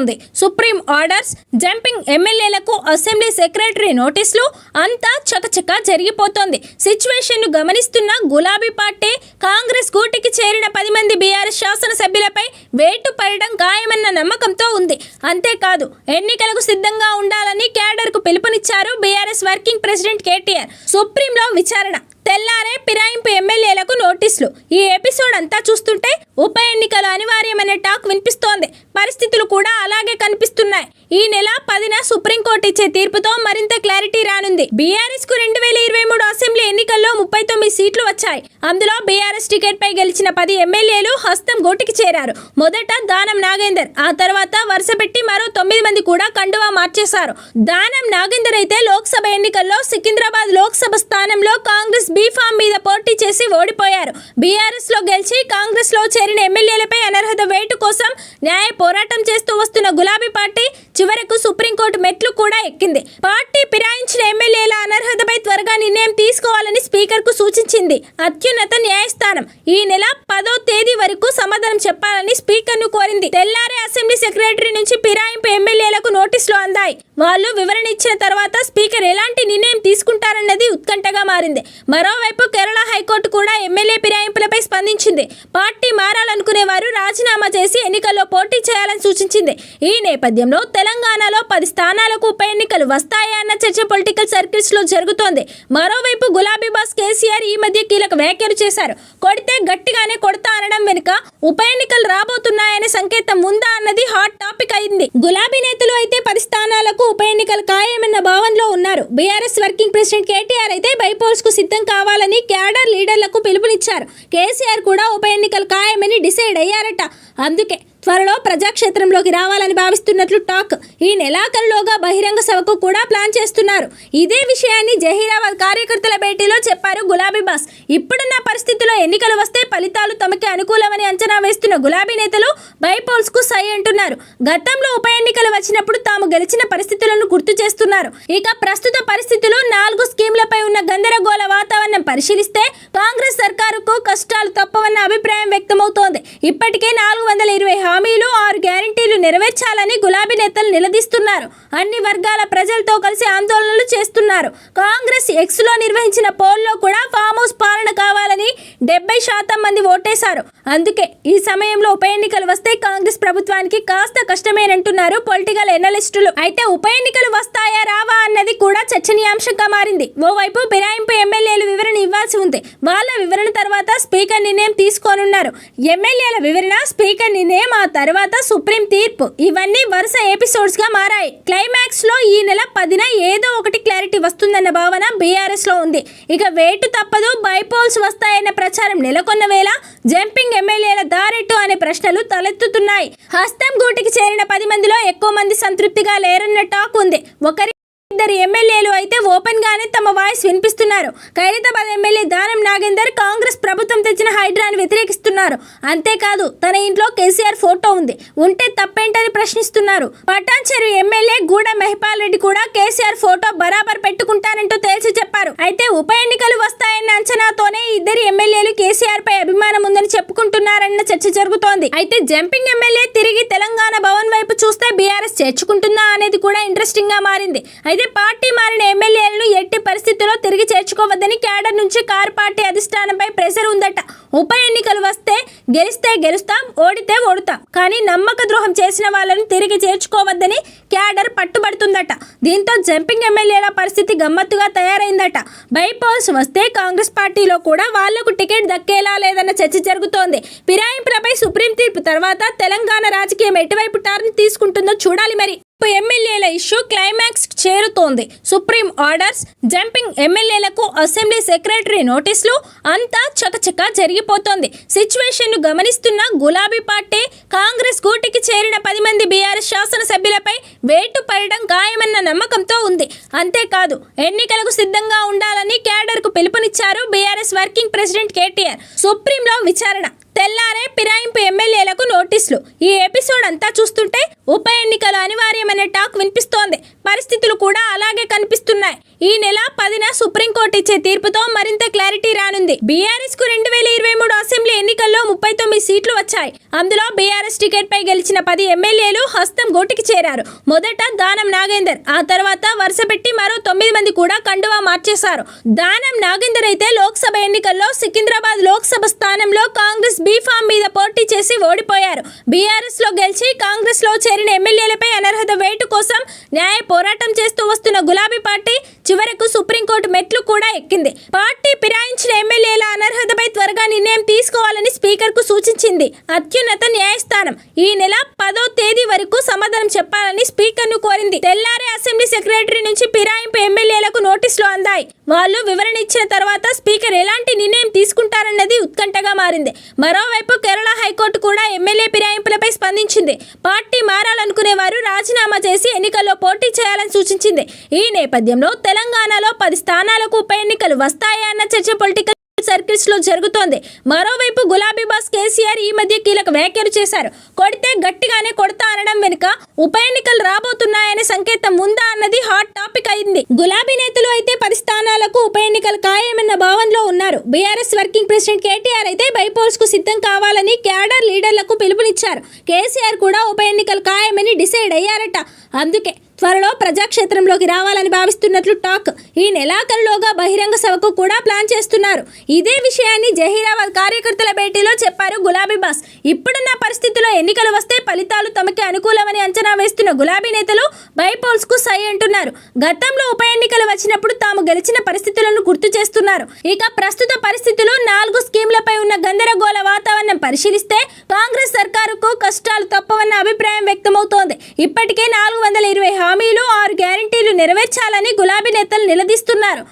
ఉంది supreme orders jumping ఎమ్మెల్యేలకు assembly secretary నోటీసులు అంతా చకచక జరిగిపోతోంది. సిచ్యువేషన్ను గమనిస్తున్న గులాబీ పార్టీ కాంగ్రెస్ గూటికి చేరిన పది మంది బీఆర్ఎస్ శాసనసభ్యులపై వేటు పడడం ఖాయమన్న నమ్మకంతో ఉంది. అంతేకాదు ఎన్నికలకు సిద్ధంగా ఉండాలని క్యాడర్కు పిలుపునిచ్చారు బీఆర్ఎస్ వర్కింగ్ ప్రెసిడెంట్ కేటీఆర్. సుప్రీంలో విచారణ. తెల్లారే పిరాయింపు ఎమ్మెల్యేలకు నోటీసులు. ఈ ఎపిసోడ్ అంతా చూస్తుంటే ఉప ఎన్నికలు అనివార్యమనే టాక్ వినిపిస్తోంది. పరిస్థితులు కూడా అలాగే కనిపిస్తున్నాయి. ఈ నెల పదిన సుప్రీంకోర్టు ఇచ్చే తీర్పుతో మరింత క్లారిటీ రానుంది. బీఆర్ఎస్కు రెండు వేల ఇరవై మూడు అసెంబ్లీ ఎన్నికల్లో ముప్పై తొమ్మిది సీట్లు వచ్చాయి. అందులో బీఆర్ఎస్ టికెట్ పై గెలిచిన పది ఎమ్మెల్యేలు హస్తం గోటికి చేరారు. మొదట దానం నాగేందర్ ఆ తర్వాత వరుస పెట్టి మరో తొమ్మిది మంది కూడా కండువా మార్చేశారు. దానం నాగేందర్ అయితే లోక్సభ ఎన్నికల్లో సికింద్రాబాద్ లోక్సభ స్థానంలో కాంగ్రెస్ బీఫామ్ మీద పోటీ చేసి ఓడిపోయారు. బీఆర్ఎస్లో గెలిచి కాంగ్రెస్లో చేరిన ఎమ్మెల్యేలపై అనర్హత వేటు కోసం న్యాయ పోరాటం చేస్తూ వస్తున్న గులాబీ పార్టీ చివరకు సుప్రీంకోర్టు మెట్లు కూడా ఎక్కింది. పార్టీ పిరాయి త్వరగా నిర్ణయం తీసుకోవాలని స్పీకర్కు సూచించింది. అత్యున్నత న్యాయస్థానం. ఈ నెల పదో తేదీ వరకు సమాధానం చెప్పాలని స్పీకర్ను కోరింది. తెల్లారే అసెంబ్లీ సెక్రటరీ నుంచి ఫిరాయింపు ఎమ్మెల్యేలకు నోటీసులు అందాయి. వాళ్ళు వివరణ ఇచ్చిన తర్వాత స్పీకర్ ఎలాంటి నిర్ణయం తీసుకుంటారన్నది ఉత్కంఠగా మారింది. మరోవైపు కేరళ హైకోర్టు కూడా ఎమ్మెల్యే ఫిరాయింపులపై స్పందించింది. పార్టీ మారాలనుకునే వారు రాజీనామా చేసి ఎన్నికల్లో పోటీ చేయాలని సూచించింది. ఈ నేపథ్యంలో తెలంగాణలో పది స్థానాలకు ఉప ఎన్నికలు వస్తాయా అన్న చర్చ పొలిటికల్ సర్కిల్స్లో జరుగుతోంది. మరోవైపు గులాబీ బాస్ కేసీఆర్ ఈ మధ్య కీలక వ్యాఖ్యలు చేశారు. కొడితే గట్టిగానే కొడతా అనడం వెనుక ఉప ఎన్నికలు రాబోతున్నాయనే సంకేతం ఉందా అన్నది హాట్ టాపిక్ అయింది. గులాబీ నేతలు అయితే పది స్థానాలకు ఉప ఎన్నికలు ఖాయమన్న భావనలో ఉన్నారు. బీఆర్ఎస్ వర్కింగ్ ప్రెసిడెంట్ కేటీఆర్ అయితే బైపోల్స్కు సిద్ధం కావాలని క్యాడర్ లీడర్లకు పిలుపునిచ్చారు. కేసీఆర్ కూడా ఉప ఎన్నికలు ఖాయమని డిసైడ్ అయ్యారట. అందుకే త్వరలో ప్రజాక్షేత్రంలోకి రావాలని భావిస్తున్నట్లు టాక్. ఈ నెలాఖరులోగా బహిరంగ సభకు కూడా ప్లాన్ చేస్తున్నారు. ఇదే విషయాన్ని జహీరాబాద్ కార్యకర్తల భేటీలో చెప్పారు గులాబీ బాస్. ఇప్పుడున్న పరిస్థితిలో ఎన్నికలు వస్తే ఫలితాలు తమకి అనుకూలమని అంచనా వేస్తున్న గులాబీ నేతలు బైపోల్స్కు సై అంటున్నారు. గతంలో ఉప ఎన్నికలు వచ్చినప్పుడు తాము గెలిచిన పరిస్థితులను గుర్తు చేస్తున్నారు. ఇక ప్రస్తుత పరిస్థితులు నాలుగు స్కీమ్లపై ఉన్న గందరగోళ వాతావరణం పరిశీలిస్తే కాంగ్రెస్ సర్కారుకు కష్టాలు తప్పవన్న అభిప్రాయం వ్యక్తమవుతోంది. ఇప్పటికే నాలుగు వందల ఇరవై హామీలు ఆరు గ్యారంటీలు నెరవేర్చాలని గులాబీ నేతలు నిలదీస్తున్నారు. అన్ని వర్గాల ప్రజలతో కలిసి ఆందోళనలు చేస్తున్నారు. కాంగ్రెస్ ఎక్స్లో నిర్వహించిన పోల్లో కూడా ఫామ్ హౌస్ పాలన కావాలని డెబ్బై శాతం మంది ఓటేశారు. అందుకే ఈ సమయంలో ఉప ఎన్నికలు వస్తే కాంగ్రెస్ ప్రభుత్వానికి కాస్త కష్టమేనంటున్నారు పొలిటికల్ ఎనలిస్టులు. అయితే ఉప ఎన్నికలు వస్తాయా రావా అన్నది కూడా చర్చనీయాంశంగా మారింది. ఓవైపు ఫిరాయింపు ఎమ్మెల్యేలు వివరణ ఇవ్వాల్సి ఉంది. వాళ్ళ వివరణ తర్వాత స్పీకర్ నిర్ణయం తీసుకోనున్నారు. ఎమ్మెల్యేల వివరణ స్పీకర్ నిర్ణయం ఆ తర్వాత సుప్రీం తీర్పు. ఇవన్నీ వరుస ఎపిసోడ్స్గా మారాయి. క్లైమాక్స్లో ఈ నెల పదిన ఏదో ఒకటి క్లారిటీ వస్తుందన్న భావన బీఆర్ఎస్లో ఉంది. ఇక వేటు తప్పదు బైపోల్స్ వస్తాయన్న ప్రచారం నెలకొన్న వేళ జంపింగ్ ఎమ్మెల్యేల దారెట్టు అనే ప్రశ్నలు తలెత్తుతున్నాయి. హస్తం గూటికి చేరిన పది మందిలో ఎక్కువ మంది సంతృప్తిగా లేరన్న టాక్ ఉంది. ఒకరి ఇద్దరు ఎమ్మెల్యేలు అయితే ఓపెన్ గానే తమ వాయిస్ వినిపిస్తున్నారు. ఖైరతాబాద్ ఎమ్మెల్యే దానం నాగేందర్ కాంగ్రెస్ ప్రభుత్వం తెచ్చిన హైడ్రాను వ్యతిరేకిస్తున్నారు. అంతేకాదు తన ఇంట్లో కేసీఆర్ ఫోటో ఉంది. ఉంటే తప్పేంటని ప్రశ్నిస్తున్నారు. పటాన్చెరు ఎమ్మెల్యే గూడ మహిపాల్ రెడ్డి కూడా కేసీఆర్ ఫోటో బరాబర్ పెట్టుకుంటారంటూ తేల్చి చెప్పారు. అయితే ఉప ఎన్నికలు వస్తాయన్న అంచనాతోనే ఇద్దరు ఎమ్మెల్యేలు కేసీఆర్ పై అభిమానం ఉందని చెప్పుకుంటున్నారన్న చర్చ జరుగుతోంది. అయితే జంపింగ్ ఎమ్మెల్యే తిరిగి తెలంగాణ భవన్ వైపు చూస్తే బీఆర్ఎస్ చేర్చుకుంటుందా అనేది కూడా ఇంట్రెస్టింగ్గా మారింది. అయితే పార్టీ మారిన ఎమ్మెల్యేలను ఎట్టి పరిస్థితుల్లో తిరిగి చేర్చుకోవద్దని క్యాడర్ నుంచి కారు పార్టీ అధిష్టానంపై ప్రెషర్ ఉందట. ఉప ఎన్నికలు వస్తే గెలిస్తే గెలుస్తాం ఓడితే ఓడుతాం. కానీ నమ్మక ద్రోహం చేసిన వాళ్ళని తిరిగి చేర్చుకోవద్దని క్యాడర్ పట్టుబడుతుందట. దీంతో జంపింగ్ ఎమ్మెల్యేల పరిస్థితి గమ్మత్తుగా తయారైందట. బైపోల్స్ వస్తే కాంగ్రెస్ పార్టీలో కూడా వాళ్ళకు టికెట్ దక్కేలా లేదన్న చర్చ జరుగుతోంది. ఫిరాయింపులపై సుప్రీం తీర్పు తర్వాత తెలంగాణ రాజకీయం ఎటువైపు టర్న్ తీసుకుంటుందో చూడాలి మరి. ఎమ్మెల్యేల ఇష్యూ క్లైమాక్స్ చేరుతోంది. సుప్రీం ఆర్డర్స్ జంపింగ్ ఎమ్మెల్యేలకు అసెంబ్లీ సెక్రటరీ నోటీసులు అంతా చకచక జరిగి సిచ్యువేషన్ సిచ్యువేషన్ను గమనిస్తున్న గులాబీ పార్టీ కాంగ్రెస్ గూటికి చేరిన పది మంది బీఆర్ఎస్ శాసనసభ్యులపై వేటు పడడం ఖాయమన్న నమ్మకంతో ఉంది. అంతేకాదు ఎన్నికలకు సిద్ధంగా ఉండాలని క్యాడర్కు పిలుపునిచ్చారు బీఆర్ఎస్ వర్కింగ్ ప్రెసిడెంట్ కేటీఆర్. సుప్రీంలో విచారణ. తెల్లారే ఫిరాయింపు ఎమ్మెల్యేలకు నోటీసులు ఈ ఎపిసోడ్ అంతా చూస్తుంటే ఉప ఎన్నికలు అనివార్యమనే టాక్ వినిపిస్తోంది. పరిస్థితులు కూడా అలాగే కనిపిస్తున్నాయి. ఈ నెల పదిన సుప్రీంకోర్టు ఇచ్చే తీర్పుతో మరింత క్లారిటీ రానుంది. బీఆర్ఎస్కు రెండు వేల ఇరవై మూడు అసెంబ్లీ ఎన్నిక సీట్లు వచ్చాయి. అందులో బీఆర్ఎస్ టికెట్ పై గెలిచిన పది ఎమ్మెల్యేలు హస్తం గూటికి చేరారు. మొదట దానం నాగేందర్ ఆ తర్వాత వరుస పెట్టి మరో తొమ్మిది మంది కూడా కండువా మార్చేశారు. దానం నాగేందర్ అయితే లోక్సభ ఎన్నికల్లో సికింద్రాబాద్ లోక్సభ స్థానంలో కాంగ్రెస్ బీఫామ్ మీద పోటీ చేసి ఓడిపోయారు. బీఆర్ఎస్లో గెలిచి కాంగ్రెస్లో చేరిన ఎమ్మెల్యేలపై అనర్హత వేటు కోసం న్యాయ పోరాటం చేస్తూ వస్తున్న గులాబీ పార్టీ చివరకు సుప్రీంకోర్టు మెట్లు కూడా ఎక్కింది. పార్టీ ఫిరాయించిన ఎమ్మెల్యేల అనర్హతపై త్వరగా నిర్ణయం తీసుకోవాలని స్పీకర్కు సూచించింది అత్యున్నత న్యాయస్థానం. ఈ నెల పదో తేదీ వరకు సమాధానం చెప్పాలని స్పీకర్ను కోరింది. తెల్లారే అసెంబ్లీ సెక్రటరీ నుంచి ఫిరాయింపు ఎమ్మెల్యేలకు నోటీసులు అందాయి. వాళ్ళు వివరణ ఇచ్చిన తర్వాత స్పీకర్ ఎలాంటి నిర్ణయం తీసుకుంటారన్నది ఉత్కంఠగా మారింది. మరోవైపు కేరళ హైకోర్టు కూడా ఎమ్మెల్యే ఫిరాయింపులపై స్పందించింది. పార్టీ మారాలనుకునే వారు రాజీనామా చేసి ఎన్నికల్లో పోటీ చేయాలని సూచించింది. ఈ నేపథ్యంలో తెలంగాణలో పది స్థానాలకు ఉప ఎన్నికలు వస్తాయా అన్న చర్చ పొలిటికల్ సర్కిల్స్లో జరుగుతోంది. మరోవైపు గులాబీ బాస్ కేసీఆర్ ఈ మధ్య కీలక వ్యాఖ్యలు చేశారు. కొడితే గట్టిగానే కొడతా అనడం వెనుక ఉప ఎన్నికలు రాబోతున్నాయనే సంకేతం ఉందా అన్నది హాట్ టాపిక్ అయింది. గులాబీ నేతలు అయితే పది స్థానాలకు ఉప ఎన్నికలు ఖాయమన్న భావనలో ఉన్నారు. బీఆర్ఎస్ వర్కింగ్ ప్రెసిడెంట్ కేటీఆర్ అయితే బైపోల్స్కు సిద్ధం కావాలని క్యాడర్ లీడర్లకు పిలుపునిచ్చారు. కేసీఆర్ కూడా ఉప ఎన్నికలు ఖాయమని డిసైడ్ అయ్యారట. అందుకే త్వరలో ప్రజాక్షేత్రంలోకి రావాలని భావిస్తున్నట్లు టాక్. ఈ నెలాఖరులోగా బహిరంగ సభకు కూడా ప్లాన్ చేస్తున్నారు. ఇదే విషయాన్ని జహీరాబాద్ కార్యకర్తల మీడియాలో చెప్పారు గులాబీ బాస్. ఇప్పుడున్న పరిస్థితిలో ఎన్నికలు వస్తే ఫలితాలు తమకి అనుకూలమని అంచనా వేస్తున్న గులాబీ నేతలు బైపోల్స్కు సై అంటున్నారు. గతంలో ఉప ఎన్నికలు వచ్చినప్పుడు తాము గెలిచిన పరిస్థితులను గుర్తు చేస్తున్నారు. ఇక ప్రస్తుత పరిస్థితులు నాలుగు స్కీమ్లపై ఉన్న గందరగోళ వాతావరణం పరిశీలిస్తే కాంగ్రెస్ సర్కారుకు కష్టాలు తప్పవన్న అభిప్రాయం వ్యక్తమవుతోంది. ఇప్పటికే నాలుగు వందల ఇరవై హామీలు ఆరు గ్యారంటీలు నెరవేర్చాలని గులాబీ నేతలు నిలదీస్తున్నారు.